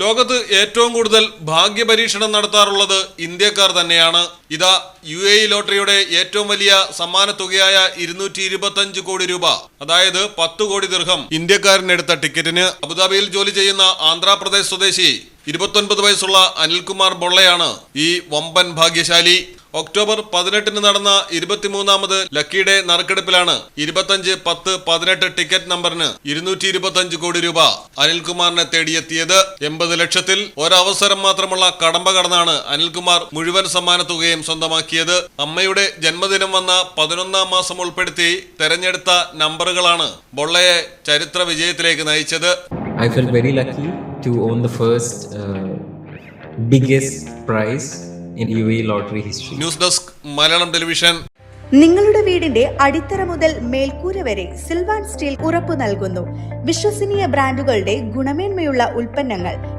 ലോകത്ത് ഏറ്റവും കൂടുതൽ ഭാഗ്യപരീക്ഷണം നടത്താറുള്ളത് ഇന്ത്യക്കാർ തന്നെയാണ്. ഇതാ യു എ ലോട്ടറിയുടെ ഏറ്റവും വലിയ സമ്മാന തുകയായ ഇരുന്നൂറ്റി ഇരുപത്തഞ്ച് കോടി രൂപ. അതായത് പത്ത് കോടി ദീർഘം ഇന്ത്യക്കാരനെടുത്ത ടിക്കറ്റിന് അബുദാബിയിൽ ജോലി ചെയ്യുന്ന ആന്ധ്രാപ്രദേശ് സ്വദേശി ഇരുപത്തൊൻപത് വയസ്സുള്ള അനിൽകുമാർ ബൊള്ളയാണ് ഈ വമ്പൻ ഭാഗ്യശാലി. ഒക്ടോബർ പതിനെട്ടിന് നടന്ന ഇരുപത്തിമൂന്നാമത് ഡേ നറുക്കെടുപ്പിലാണ് ഇരുപത്തഞ്ച് പത്ത് പതിനെട്ട് ടിക്കറ്റ് നമ്പറിന് ഇരുന്നൂറ്റി ഇരുപത്തഞ്ച് കോടി രൂപ അനിൽകുമാറിനെ തേടിയെത്തിയത് എൺപത് ലക്ഷത്തിൽ ഒരവസരം മാത്രമുള്ള കടമ്പ കടന്നാണ് അനിൽകുമാർ മുഴുവൻ സമ്മാന തുകയും സ്വന്തമാക്കിയത്. അമ്മയുടെ ജന്മദിനം വന്ന പതിനൊന്നാം മാസം ഉൾപ്പെടുത്തി തെരഞ്ഞെടുത്ത നമ്പറുകളാണ് ബൊള്ളയെ ചരിത്ര വിജയത്തിലേക്ക് നയിച്ചത്. I feel very lucky to on the first biggest prize in UAE lottery history. News desk Malayalam television നിങ്ങളുടെ വീടിന്റെ അടിത്തറ മുതൽ മേൽക്കൂര വരെ സിൽവാൻ സ്റ്റീൽ ഉറപ്പു നൽകുന്നു വിശ്വസനീയ ബ്രാൻഡുകളുടെ ഗുണമേന്മയുള്ള ഉൽപ്പന്നങ്ങൾ